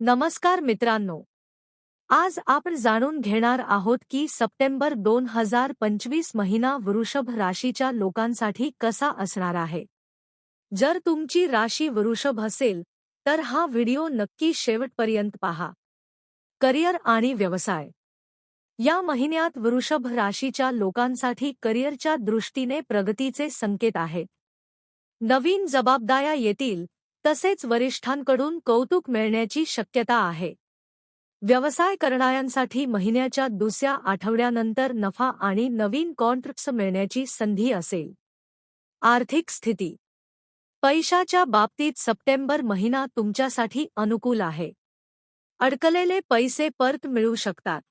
नमस्कार मित्रांनो. आज आपण जाणून घेणार आहोत की सप्टेंबर दोन हजार पंचवीस महिना वृषभ राशीच्या लोकांसाठी कसा असणार आहे. जर तुमची राशी वृषभ असेल तर हा व्हिडिओ नक्की शेवटपर्यंत पहा. करिअर आणि व्यवसाय. या महिन्यात वृषभ राशीच्या लोकांसाठी करिअरच्या दृष्टीने प्रगतीचे संकेत आहेत. नवीन जबाबदाऱ्या येतील तसेच वरिष्ठांकडून कौतुक मिळण्याची शक्यता आहे. व्यवसाय करणाऱ्यांसाठी महिन्याच्या दुसऱ्या आठवड्यानंतर नफा आणि नवीन कॉन्ट्रॅक्ट्स मिळण्याची संधी असेल. आर्थिक स्थिती. पैशाच्या बाबतीत सप्टेंबर महिना तुमच्यासाठी अनुकूल आहे. अडकलेले पैसे परत मिळू शकतात.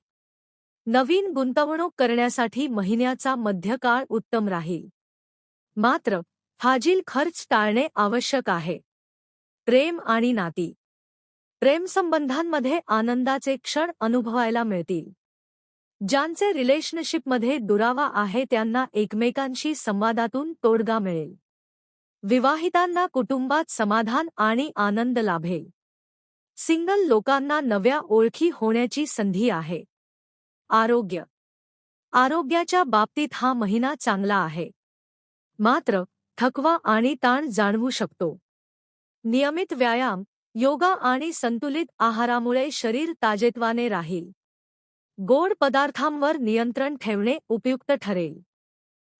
नवीन गुंतवणूक करण्यासाठी महिन्याचा मध्यकाळ उत्तम राहील. मात्र फाजील खर्च टाळणे आवश्यक आहे. प्रेम आणि नाती. प्रेमसंबंधांमध्ये आनंदाचे क्षण अनुभवायला मिळतील. ज्यांचे रिलेशनशिपमध्ये दुरावा आहे त्यांना एकमेकांशी संवादातून तोडगा मिळेल. विवाहितांना कुटुंबात समाधान आणि आनंद लाभेल. सिंगल लोकांना नव्या ओळखी होण्याची संधी आहे. आरोग्य. आरोग्याच्या बाबतीत हा महिना चांगला आहे. मात्र थकवा आणि ताण जाणवू शकतो. नियमित व्यायाम योगा आणि संतुलित आहारामुळे शरीर ताजेत्वाने राहील. गोड पदार्थांवर नियंत्रण ठेवणे उपयुक्त ठरेल.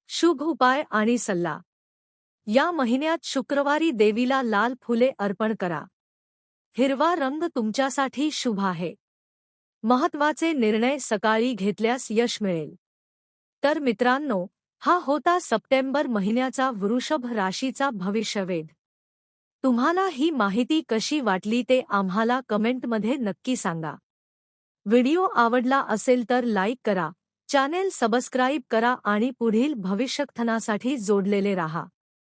शुभ उपाय आणि सल्ला. या महिन्यात शुक्रवारी देवीला लाल फुले अर्पण करा. हिरवा रंग तुमच्यासाठी शुभ आहे. महत्त्वाचे निर्णय सकाळी घेतल्यास यश मिळेल. तर मित्रांनो हा होता सप्टेंबर महिन्याचा वृषभ राशीचा भविष्यवेध. तुम्हाला ही माहिती कशी वाटली ते आम्हाला कमेंटमध्ये नक्की सांगा. व्हिडिओ आवडला असेल तर लाईक करा चॅनेल सबस्क्राईब करा आणि पुढील भविष्यकथनासाठी जोडलेले राहा.